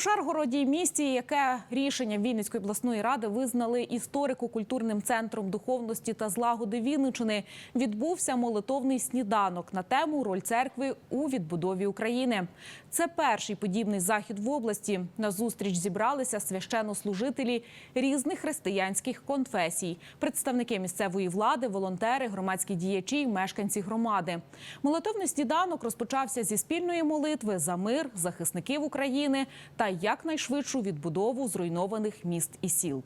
У Шаргороді місті, яке рішення Вінницької обласної ради визнали історико-культурним центром духовності та злагоди Вінничини, відбувся молитовний сніданок на тему роль церкви у відбудові України. Це перший подібний захід в області. На зустріч зібралися священнослужителі різних християнських конфесій, представники місцевої влади, волонтери, громадські діячі мешканці громади. Молитовний сніданок розпочався зі спільної молитви за мир, захисників України та якнайшвидшу відбудову зруйнованих міст і сіл.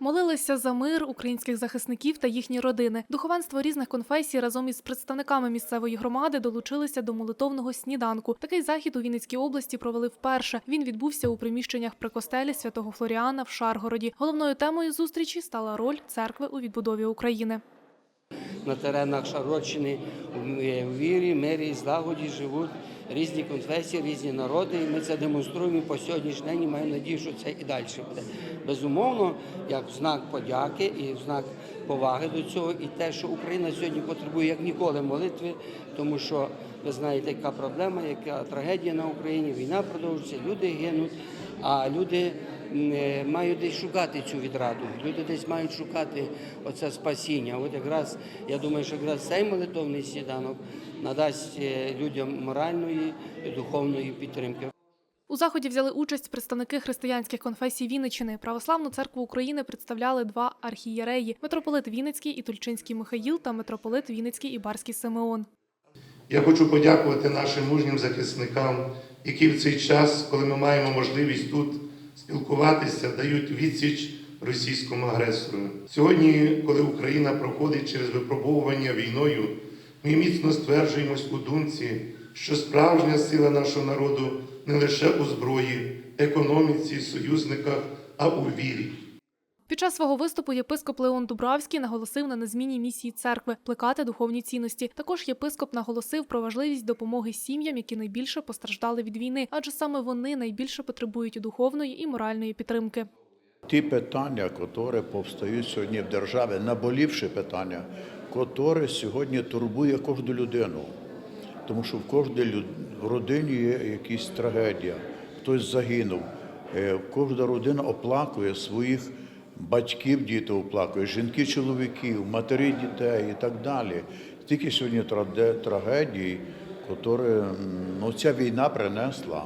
Молилися за мир українських захисників та їхні родини. Духовенство різних конфесій разом із представниками місцевої громади долучилися до молитовного сніданку. Такий захід у Вінницькій області провели вперше. Він відбувся у приміщеннях при костелі святого Флоріана в Шаргороді. Головною темою зустрічі стала роль церкви у відбудові України. На теренах Шарочини в вірі, мирі і злагоді живуть різні конфесії, різні народи. І ми це демонструємо по сьогоднішній день. і Маю надію, що це і далі буде. Безумовно, як знак подяки і в знак поваги до цього, і те, що Україна сьогодні потребує як ніколи молитви, тому що ви знаєте, яка проблема, яка трагедія на Україні, війна продовжується, люди гинуть, а люди е, мають десь шукати цю відраду. Люди десь мають шукати оце спасіння. От якраз я думаю, що якраз цей молитовний сніданок надасть е, людям моральної і духовної підтримки. У заході взяли участь представники християнських конфесій Вінниччини. Православну церкву України представляли два архієреї: митрополит Вінницький і Тульчинський Михаїл та митрополит Вінницький і Барський Симеон. Я хочу подякувати нашим мужнім захисникам, які в цей час, коли ми маємо можливість тут спілкуватися, дають відсіч російському агресору. Сьогодні, коли Україна проходить через випробовування війною, ми міцно стверджуємось у думці, що справжня сила нашого народу не лише у зброї, економіці, союзниках, а у вірі. Під час свого виступу єпископ Леон Дубравський наголосив на незмінній місії церкви плекати духовні цінності. Також єпископ наголосив про важливість допомоги сім'ям, які найбільше постраждали від війни, адже саме вони найбільше потребують духовної і моральної підтримки. Ті питання, які повстають сьогодні в державі, наболівші питання, які сьогодні турбує кожну людину. Тому що в кожній родині є якась трагедія, хтось загинув. Е, Кожна родина оплакує своїх батьків, діти оплакує, жінки, чоловіків, матері дітей і так далі. Тільки сьогодні трагедії, які ну, ця війна принесла.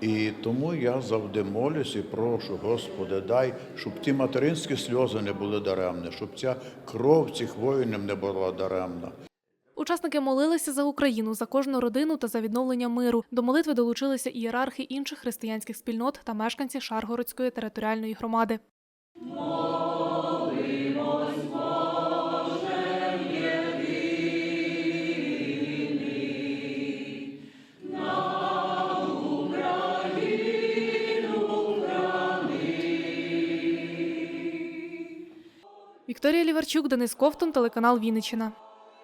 І тому я завжди молюсь і прошу, Господи, дай, щоб ті материнські сльози не були даремні, щоб ця кров цих воїнів не була даремна. Учасники молилися за Україну, за кожну родину та за відновлення миру. До молитви долучилися ієрархи інших християнських спільнот та мешканці Шаргородської територіальної громади. Вікторія Ліварчук, Денис Ковтун, телеканал Вінниччина.